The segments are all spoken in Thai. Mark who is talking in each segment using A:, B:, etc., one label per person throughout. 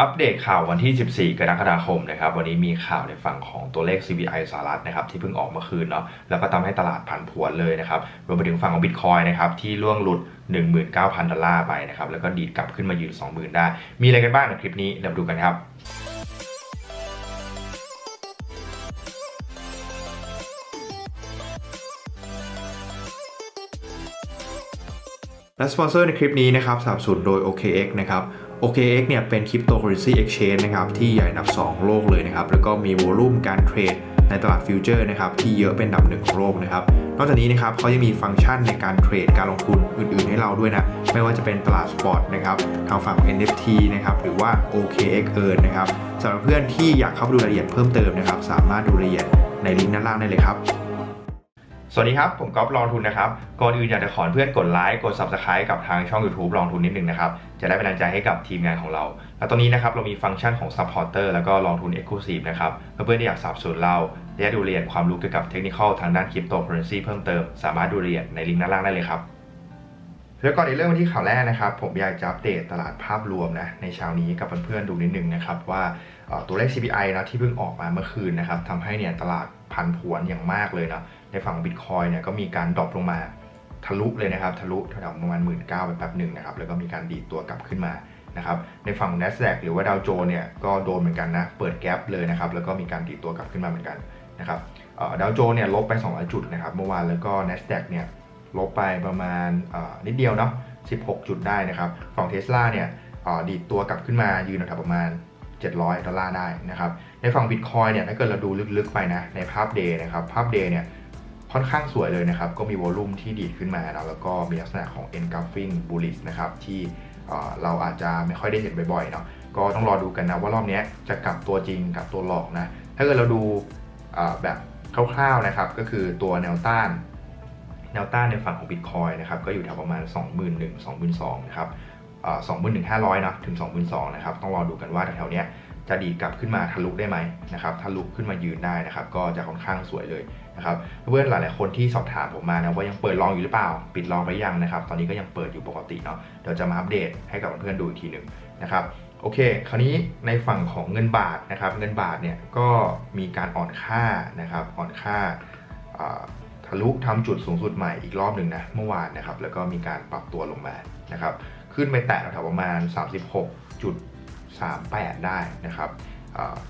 A: อัปเดตข่าววันที่ 14 กรกฎาคมนะครับ วันนี้มีข่าวในฝั่งของตัวเลข CPI สหรัฐนะครับที่เพิ่งออกเมื่อคืนเนาะ แล้วก็ทำให้ตลาดผันผวนเลยนะครับ รวมไปถึงฝั่งของ Bitcoin นะครับที่ล่วงหลุด 19,000 ดอลลาร์ไปนะครับ แล้วก็ดีดกลับขึ้นมายืน 20,000 ได้ มีอะไรกันบ้างในคลิปนี้เดี๋ยวมาดูกันครับและสปอนเซอร์ในคลิปนี้นะครับสนับสนุนโดย OKX นะครับ OKX เนี่ยเป็นคริปโตเคอเรนซีเอ็กชแนนนะครับที่ใหญ่อันดับ 2 โลกเลยนะครับแล้วก็มีโวลุ่มการเทรดในตลาดฟิวเจอร์นะครับที่เยอะเป็นอันดับหนึ่งของโลกนะครับนอกจากนี้นะครับเขายังมีฟังก์ชันในการเทรดการลงทุนอื่นๆ ให้เราด้วยนะ ไม่ว่าจะเป็นตลาดสปอตนะครับทางฝั่งของ NFT นะครับหรือว่า OKX Earn นะครับสำหรับเพื่อนที่อยากเข้าไปดูรายละเอียดเพิ่มเติมนะครับสามารถดูรายละเอียดในลิงก์ด้านล่างได้เลยครับ สวัสดีครับ ผมก๊อฟลองทุนนะครับ ก่อนอื่นอยากจะขอเพื่อนกดไลค์กด Subscribe กับทางช่อง YouTube ลองทุนนิดนึงนะครับ จะได้เป็นกำลังใจให้กับทีมงานของเรา และตอนนี้นะครับเรามีฟังก์ชันของ Supporter แล้วก็ลองทุน Exclusive นะครับเพื่อนๆที่อยากสนับสนุนเราและดูเอียดความรู้เกี่ยวกับเทคนิคทางด้านคริปโตเคอเรนซีเพิ่มเติม สามารถดูเอียดในลิงก์ด้านล่างได้เลยครับแล้วก่อนในเรื่องวันที่ข่าวแรกนะครับ ผมอยากจะอัปเดตตลาดภาพรวมนะในเช้านี้กับเพื่อนๆดูนิดนึงนะครับว่า ตัวเลข CPI นะที่เพิ่งออกมาเมื่อคืนนะครับทำให้เนี่ยตลาดพันผวนอย่างมากเลยนะในฝั่งบิตคอยเนี่ยก็มีการดรอปลงมาทะลุเลยนะครับ ทะลุแถวๆประมาณ1 9ื่นเก้าไปแป๊บหนึ่งนะครับแล้วก็มีการดีดตัวกลับขึ้นมานะครับในฝั่ง NASDAQ หรือว่าดาวโจนส์เนี่ยก็โดนเหมือนกันนะเปิดแกลบเลยนะครับแล้วก็มีการดีดตัวกลับขึ้นมาเหมือนกันนะครับดาวโจนส์เนี่ยลบไป200จุดนะครับเมื่อวานแล้วก็ NASDAQ เนี่ยลบไปประมาณนิดเดียวเนาะ16 จุดได้นะครับฝั่งเท s l a เนี่ยดีดตัวกลับขึ้นมายืนแถวประมาณ 700 ดอลลาร์ได้นะครับ ในฝั่ง Bitcoin เนี่ยถ้าเกิดเราดูลึกๆไปนะ ในภาพ Day นะครับ ภาพ Day เนี่ยค่อนข้างสวยเลยนะครับ ก็มีวอลลุ่มที่ดีดขึ้นมานะแล้วก็มีลักษณะของ engulfing bullish นะครับ ที่เเราอาจจะไม่ค่อยได้เห็นบ่อยๆเนาะก็ต้องรอดูกันนะว่ารอบนี้จะกลับตัวจริงกลับตัวหลอกนะ ถ้าเกิดเราดูแบบคร่าวๆนะครับ ก็คือตัวแนวต้าน แนวต้านในฝั่งของ Bitcoin นะครับ ก็อยู่แถวประมาณ 21,000 22,000นะครับ เอ่อ21,500เนาะถึง22,000นสองนะครับต้องรอดูกันว่าแถวๆเนี้ยจะดีกลับขึ้นมาทะลุได้ไหมนะครับทะลุขึ้นมายืนได้นะครับก็จะค่อนข้างสวยเลยนะครับเพื่อนหลายๆคนที่สอบถามผมมานะว่ายังเปิดลองอยู่หรือเปล่า ปิดลองไปยังนะครับ ตอนนี้ก็ยังเปิดอยู่ปกติเนาะเดี๋ยวจะมาอัปเดตให้กับเพื่อนๆดูอีกทีหนึ่งนะครับโอเค คราวนี้ในฝั่งของเงินบาทนะครับ เงินบาทเนี่ยก็มีการอ่อนค่านะครับ อ่อนค่าอ่าทะลุทำจุดสูงสุดใหม่อีกรอบหนึ่งนะเมื่อวานนะครับ แล้วก็มีการปรับตัวลงมานะครับ ขึ้นไปแตะแถวๆประมาณ 36.38 ได้นะครับ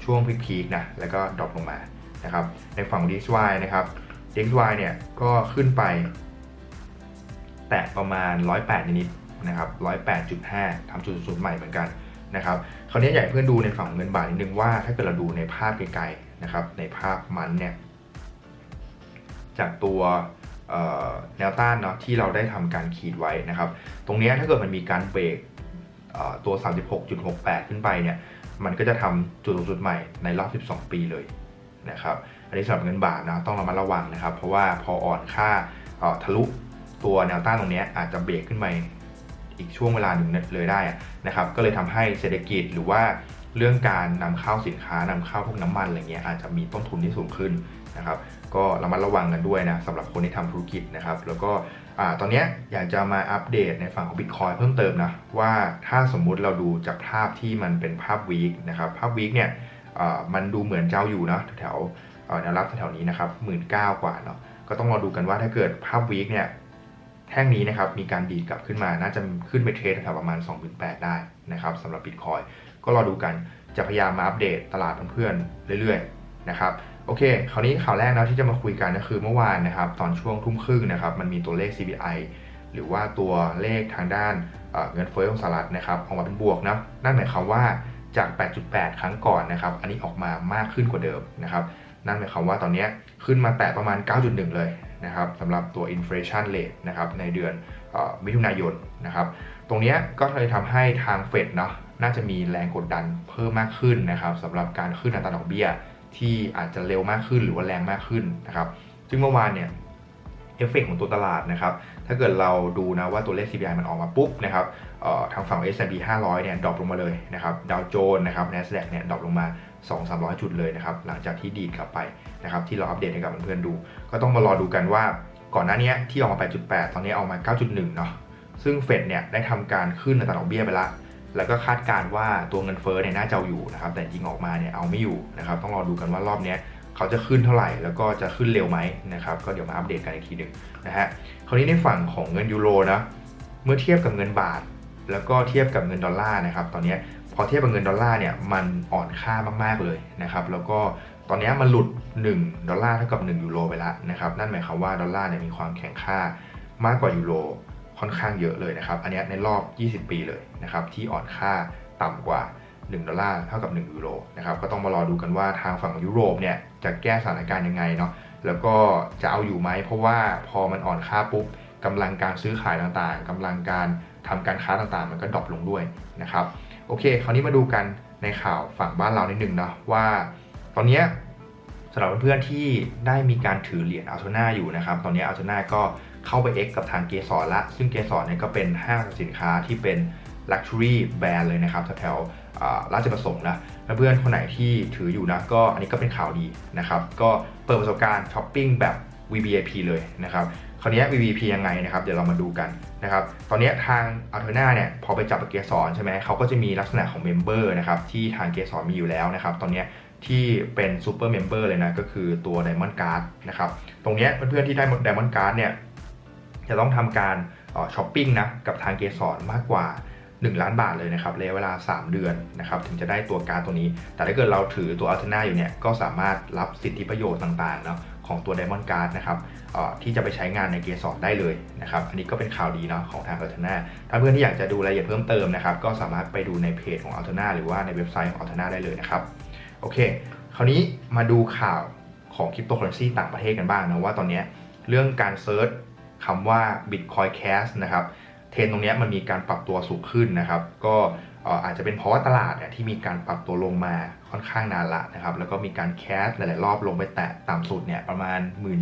A: ช่วงพีคๆนะแล้วก็ดรอปลงมานะครับในฝั่ง DXY นะครับ DXY เนี่ยก็ขึ้นไป แตะประมาณ 108 นิดๆนะครับ 108.5ทำจุดสูงใหม่เหมือนกันนะครับคราวนี้อยากให้เพื่อนดูในฝั่งเงินบาทนิดนึงว่าถ้าเกิดเราดูในภาพไกลๆนะครับในภาพมันเนี่ยจากตัว แนวต้านเนาะที่เราได้ทำการขีดไว้นะครับ ตรงนี้ถ้าเกิดมันมีการเบรกตัว 36.68 ขึ้นไปเนี่ยมันก็จะทำจุดสูงสุดใหม่ในรอบ 12 ปีเลยนะครับอันนี้สำหรับเงินบาทนะต้องระมัดระวังนะครับ เพราะว่าพออ่อนค่าทะลุตัวแนวต้านตรงนี้อาจจะเบรกขึ้นไปอีกช่วงเวลาหนึ่งเลยได้นะครับก็เลยทำให้เศรษฐกิจหรือว่าเรื่องการนำเข้าสินค้านำเข้าพวกน้ำมันอะไรเงี้ยอาจจะมีต้นทุนที่สูงขึ้น นะครับก็ระมัดระวังกันด้วยนะสำหรับคนที่ทำธุรกิจนะครับแล้วก็ตอนนี้อยากจะมาอัปเดตในฝั่งของ Bitcoin เพิ่มเติมนะว่าถ้าสมมุติเราดูจากภาพที่มันเป็นภาพวีคนะครับภาพวีคเนี่ยมันดูเหมือนเจ้าอยู่นะแถวแนวรับแถวนี้นะครับหมื่นเกว่าเนาะก็ต้องรอดูกันว่าถ้าเกิดภาพวีคเนี่ยแท่งนี้นะครับมีการดีดกลับขึ้นมา น่าจะขึ้นไปเทรดแถวประมาณ 28,000 ได้นะครับสำหรับ Bitcoin ก็รอดูกันจะพยายามมาอัปเดตตลาดเพื่อนๆเรื่อยๆนะครับ โอเค คราวนี้ข่าวแรกนะที่จะมาคุยกันก็คือเมื่อวานนะครับ ตอนช่วงทุ่มครึ่งนะครับ มันมีตัวเลข CPI หรือว่าตัวเลขทางด้านเอ่อเงินเฟ้อของสหรัฐนะครับออกมาเป็นบวกนะนั่นหมายความว่าจาก 8.8 ครั้งก่อนนะครับ อันนี้ออกมามากขึ้นกว่าเดิมนะครับ นั่นหมายความว่าตอนนี้ขึ้นมาแตะประมาณ 9.1 เลยนะครับสำหรับตัว inflation rate นะครับในเดือนอมิถุนายนนะครับ ตรงนี้ก็เลยทำให้ทางเฟดเนาะน่าจะมีแรงกดดันเพิ่มมากขึ้นนะครับสำหรับการขึ้นอัตราดอกเบี้ย ที่อาจจะเร็วมากขึ้นหรือว่าแรงมากขึ้นนะครับ ซึ่งเมื่อวานเนี่ยเอฟเฟกของตัวตลาดนะครับ ถ้าเกิดเราดูนะว่าตัวเลข CPI มันออกมาปุ๊บนะครับทางฝั่ง S&P 500 เนี่ยดรอปลงมาเลยนะครับ ดาวโจนส์นะครับ NASDAQ เนี่ยดรอปลงมา 2-300 จุดเลยนะครับ หลังจากที่ดีดกลับไปนะครับ ที่เราอัปเดตให้กับเพื่อนๆดู ก็ต้องมารอดูกันว่าก่อนหน้านี้ที่ออกมา 8.8 ตอนนี้ออกมา 9.1 เนาะ ซึ่งเฟดเนี่ยได้ทำการขึ้นอัตราดอกเบี้ยไปละ แล้วก็คาดการณ์ว่าตัวเงินเฟ้อเนี่ยน่าจะอยู่นะครับ แต่จริงออกมาเนี่ยเอาไม่อยู่นะครับ ต้องรอดูกันว่ารอบเนี้ยเขาจะขึ้นเท่าไหร่ แล้วก็จะขึ้นเร็วไหมนะครับ ก็เดี๋ยวมาอัปเดตกันอีกทีหนึ่งนะฮะ คราวนี้ในฝั่งของเงินยูโรนะ เมื่อเทียบกับเงินบาท แล้วก็เทียบกับเงินดอลลาร์นะครับ ตอนนี้พอเทียบกับเงินดอลลาร์เนี่ย มันอ่อนค่ามากๆเลยนะครับ แล้วก็ตอนนี้มันหลุด 1 ดอลลาร์เท่ากับ 1 ยูโรไปแล้วนะครับ นั่นหมายความว่าดอลลาร์เนี่ยมีความแข็งค่ามากกว่ายูโร ค่อนข้างเยอะเลยนะครับ อันนี้ในรอบ 20 ปีเลยนะครับที่อ่อนค่าต่ำกว่า 1 ดอลลาร์เท่ากับ 1 ยูโรนะครับก็ต้องมารอดูกันว่าทางฝั่งยุโรปเนี่ยจะแก้สถานการณ์ยังไงเนาะแล้วก็จะเอาอยู่ไหมเพราะว่าพอมันอ่อนค่าปุ๊บกำลังการซื้อขายต่างๆกำลังการทำการค้าต่างๆ มันก็ดรอปลงด้วยนะครับโอเค คราวนี้มาดูกันในข่าวฝั่งบ้านเรานิดนึงเนาะว่า ตอนนี้สำหรับเพื่อนๆที่ได้มีการถือเหรียญอัลโทนาอยู่นะครับ ตอนนี้อัลโทนาก็ เข้าไป X กับทางเกสรละ ซึ่งเกสรเนี่ยก็เป็นห้างสินค้าที่เป็น Luxury Brand เลยนะครับแถวราชประสงค์นะเพื่อนคนไหนที่ถืออยู่นะก็อันนี้ก็เป็นข่าวดีนะครับ ก็เปิดประสบการณ์ช้อปปิ้งแบบ VVIP เลยนะครับคราวนี้ VVIP ยังไงนะครับ เดี๋ยวเรามาดูกันนะครับ ตอนนี้ทาง a l t e r n a เนี่ยพอไปจับเกสรใช่ไหมเขาก็จะมีลักษณะของเมมเบอร์นะครับที่ทางเกสรมีอยู่แล้วนะครับ ตอนนี้ที่เป็นซูเปอร์เมมเบอร์เลยนะก็คือตัว Diamond Card นะครับ ตรงนี้เพื่อนๆที่ได้ Diamond Card เนี่ย จะต้องทำการช้อปปิ้งนะกับทางเกสรมากกว่า 1 ล้านบาทเลยนะครับระยะเวลา 3 เดือนนะครับถึงจะได้ตัวการ์ตัวนี้ แต่ถ้าเกิดเราถือตัวอัลเทนาอยู่เนี่ยก็สามารถรับสิทธิประโยชน์ต่างๆเนาะของตัว Diamond Card นะครับที่จะไปใช้งานในเกสรได้เลยนะครับ อันนี้ก็เป็นข่าวดีเนาะของทางอัลเทนาถ้าเพื่อนที่อยากจะดูรายละเอียดเพิ่มเติมนะครับ ก็สามารถไปดูในเพจของอัลเทนาหรือว่าในเว็บไซต์ของอัลเทนาได้เลยนะครับ โอเค คราวนี้มาดูข่าวของคริปโตเคอเรนซีต่างประเทศกันบ้างนะว่าตอนนี้เรื่องการเซิร์ช คำว่า Bitcoin Cash นะครับเทรนตรงนี้มันมีการปรับตัวสูงขึ้นนะครับ ก็อาจจะเป็นเพราะว่าตลาดเนี่ยที่มีการปรับตัวลงมาค่อนข้างนานละนะครับ แล้วก็มีการแคสหลาย ๆ รอบลงไปแตะต่ำสุดเนี่ยประมาณ 1 7ื่น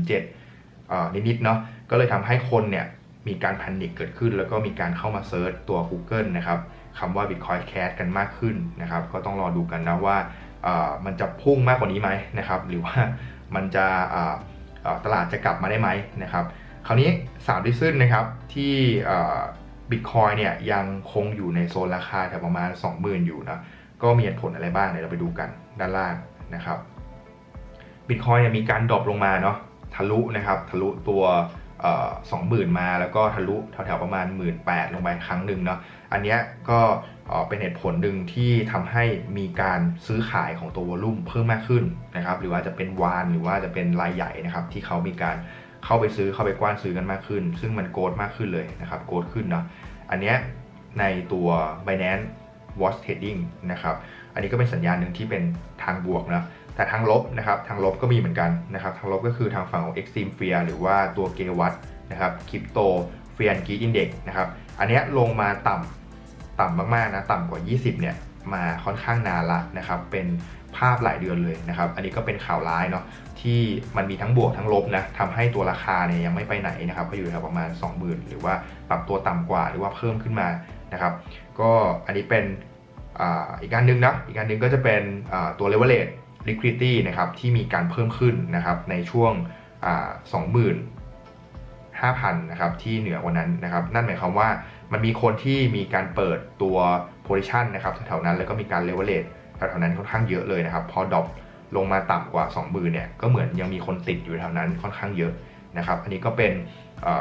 A: นิดๆเนาะก็เลยทำให้คนเนี่ยมีการแพนิคเกิดขึ้น แล้วก็มีการเข้ามาเซิร์ชตัว Google นะครับคำว่า Bitcoin Cash กันมากขึ้นนะครับ ก็ต้องรอดูกันนะว่ามันจะพุ่งมากกว่านี้ไหมนะครับ หรือว่ามันจะตลาดจะกลับมาได้ไหมนะครับ คราวนี้3 reason นะครับที่บิตคอยเนี่ยยังคงอยู่ในโซนราคาแถวประมาณ 20,000 อยู่นะก็มีเหตุผลอะไรบ้างเดี๋ยวเราไปดูกันด้านล่างนะครับบิตคอยเนี่ยมีการดรอปลงมาเนาะทะลุนะครับทะลุตัวสองหมื่นมาแล้วก็ทะลุแถวๆประมาณ 1 8ื่นลงไปครั้งหนึ่งเนาะอันนี้ก็เอ่อเป็นเหตุผลหนึ่งที่ทำให้มีการซื้อขายของตัววอลุ่มเพิ่มมากขึ้นนะครับหรือว่าจะเป็นวานหรือว่าจะเป็นรายใหญ่นะครับที่เขามีการ เข้าไปซื้อเข้าไปกว้านซื้อกันมากขึ้น ซึ่งมันโกดมากขึ้นเลยนะครับโกดขึ้นเนาะอันเนี้ยในตัว Binance Watch Trading นะครับอันนี้ก็เป็นสัญญาณหนึ่งที่เป็นทางบวกนะแต่ทางลบนะครับทางลบก็มีเหมือนกันนะครับทางลบก็คือทางฝั่งของ Extreme Fear หรือว่าตัวเกวัตนะครับคริปโตเฟียนกีอินเด็กนะครับอันเนี้ยลงมาต่ำต่ำมากๆนะต่ำกว่า 20เนี่ยมาค่อนข้างนานละนะครับเป็น ภาพหลายเดือนเลยนะครับ อันนี้ก็เป็นข่าวร้ายเนาะที่มันมีทั้งบวกทั้งลบนะทำให้ตัวราคาเนี่ยยังไม่ไปไหนนะครับก็อยู่แถวประมาณ 20,000 หรือว่าปรับตัวต่ำกว่าหรือว่าเพิ่มขึ้นมานะครับ ก็อันนี้เป็นอ,อีกการหนึ่งนะอีกการหนึ่งก็จะเป็นตัว leverage liquidity นะครับที่มีการเพิ่มขึ้นนะครับในช่วงสองหมื่น5,000นะครับที่เหนือกว่านั้นนะครับนั่นหมายความว่ามันมีคนที่มีการเปิดตัว position นะครับแถวๆนั้นแล้วก็มีการ leverage แถวๆนั้นค่อนข้างเยอะเลยนะครับพอดรอปลงมาต่ำกว่า 20,000เนี่ยก็เหมือนยังมีคนติดอยู่แถวนั้นค่อนข้างเยอะนะครับ อันนี้ก็เป็น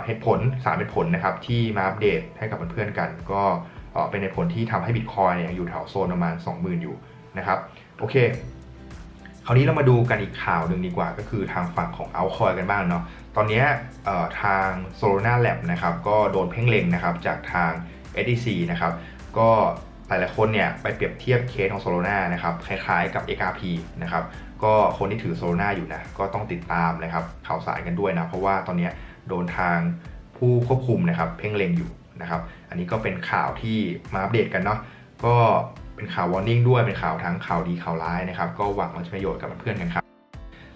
A: เหตุผล3เหตุผลนะครับที่มาอัปเดตให้กับเพื่อนๆกัน ก็เป็นเหตุผลที่ทำให้ Bitcoin เนี่ยอยู่แถวโซนประมาณ 20,000 อยู่นะครับโอเค คราวนี้เรามาดูกันอีกข่าวหนึ่งดีกว่า ก็คือทางฝั่งของ Altcoin กันบ้างเนาะตอนนี้ทาง Solana Lab นะครับก็โดนเพ่งเล็งนะครับจากทาง SEC นะครับก็ ลายๆคนเนี่ยไปเปรียบเทียบเคสของโซโลนานะครับคล้ายๆกับ XRP นะครับก็คนที่ถือโซโลนาอยู่นะก็ต้องติดตามนะครับข่าวสารกันด้วยนะเพราะว่าตอนนี้โดนทางผู้ควบคุมนะครับเพ่งเล็งอยู่นะครับอันนี้ก็เป็นข่าวที่มาอัปเดตกันเนาะก็เป็นข่าววอร์นิ่งด้วยเป็นข่าวทั้งข่าวดีข่าวร้ายนะครับก็หวังว่าจะประโยชน์กับเพื่อนกันครับ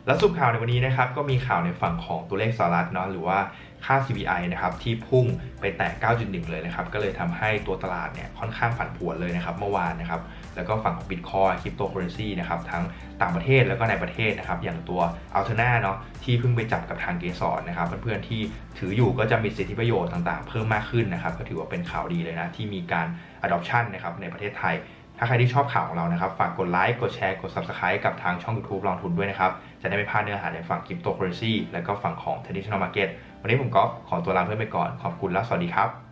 A: แล้วสรุปข่าวในวันนี้นะครับก็มีข่าวในฝั่งของตัวเลขสหรัฐเนาะหรือว่าค่า CPI นะครับที่พุ่งไปแตะ 9.1 เลยนะครับก็เลยทำให้ตัวตลาดเนี่ยค่อนข้างผันผวนเลยนะครับเมื่อวานนะครับแล้วก็ฝั่งของ Bitcoin คริปโตเคอเรนซีนะครับทั้งต่างประเทศแล้วก็ในประเทศนะครับอย่างตัว a l t e r n a เนาะที่เพิ่งไปจับกับทางเกสรนะครับเพื่อนๆที่ถืออยู่ก็จะมีสิทธิประโยชน์ต่างๆ เพิ่มมากขึ้นนะครับก็ถือว่าเป็นข่าวดีเลยนะที่มีการ adoption นะครับในประเทศไทย ถ้าใครที่ชอบข่าวของเรานะครับฝากกดไลค์กดแชร์กด Subscribe กับทางช่อง YouTube ลองทุนด้วยนะครับ จะได้ไม่พลาดเนื้อหาในฝั่งคริปโตเคอเรนซีและก็ฝั่งของ Traditional Market วันนี้ผมก็ขอตัวลาเพื่อนไปก่อนขอบคุณและสวัสดีครับ